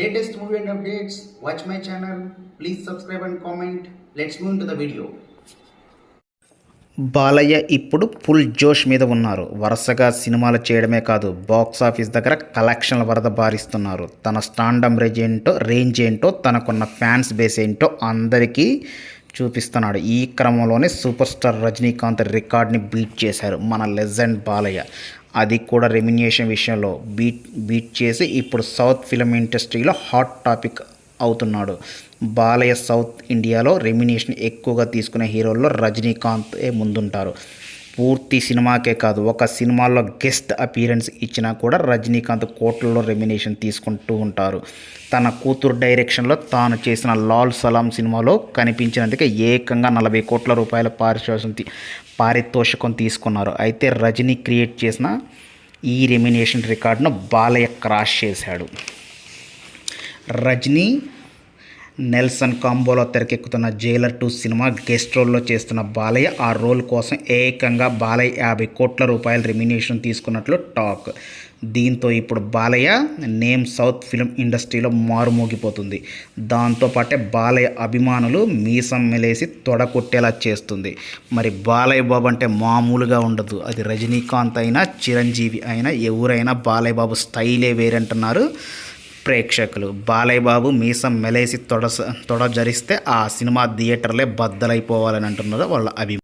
Latest movie and updates watch my channel please subscribe and comment let's move to the video Balayya ఇప్పుడు full జోష్ మీద ఉన్నారు. వరుసగా సినిమాలు చేయడమే కాదు బాక్స్ ఆఫీస్ దగ్గర కలెక్షన్ల వరద బారిస్తున్నారు. తన స్టాండమ్ రేంజ్ ఏంటో రేంజ్ ఏంటో తనకున్న ఫ్యాన్స్ బేస్ ఏంటో అందరికీ చూపిస్తున్నాడు. ఈ క్రమంలోనే సూపర్ స్టార్ రజనీకాంత్ రికార్డ్ని బీట్ చేశారు మన లెజెండ్ బాలయ్య. అది కూడా రెమ్యునేషన్ విషయంలో బీట్ బీట్ చేసి ఇప్పుడు సౌత్ ఫిలిం ఇండస్ట్రీలో హాట్ టాపిక్ అవుతున్నాడు. బాలయ్య సౌత్ ఇండియాలో రెమ్యునేషన్ ఎక్కువగా తీసుకునే హీరోల్లో రజనీకాంత్ ముందుంటారు. పూర్తి సినిమాకే కాదు ఒక సినిమాలో గెస్ట్ అపీరెన్స్ ఇచ్చినా కూడా రజనీకాంత్ కోట్లలో రెమినేషన్ తీసుకుంటూ ఉంటారు. తన కూతురు డైరెక్షన్లో తాను చేసిన లాల్ సలాం సినిమాలో కనిపించినందుకే ఏకంగా నలభై కోట్ల రూపాయల పారితోషం పారితోషికం తీసుకున్నారు. అయితే రజనీ క్రియేట్ చేసిన ఈ రెమినేషన్ రికార్డును బాలయ్య క్రాష్ చేశాడు. రజనీ నెల్సన్ కాంబోలో తెరకెక్కుతున్న జైలర్ టూ సినిమా గెస్ట్ రోల్లో చేస్తున్న బాలయ్య ఆ రోల్ కోసం ఏకంగా బాలయ్య యాభై కోట్ల రూపాయల రెమ్యునేషన్ తీసుకున్నట్లు టాక్. దీంతో ఇప్పుడు బాలయ్య నేమ్ సౌత్ ఫిలిం ఇండస్ట్రీలో మారుమోగిపోతుంది. దాంతోపాటే బాలయ్య అభిమానులు మీసం మెలేసి తొడకొట్టేలా చేస్తుంది. మరి బాలయ్య బాబు అంటే మామూలుగా ఉండదు. అది రజనీకాంత్ అయినా చిరంజీవి అయినా ఎవరైనా బాలయ్య బాబు స్టైలే వేరంటున్నారు. ప్రేక్షకులు. బాలయ్య బాబు మీసం మెలేసి తొడ తొడ జరిస్తే ఆ సినిమా థియేటర్లే బద్దలైపోవాలని అంటున్నారు వాళ్ళ అభిమానులు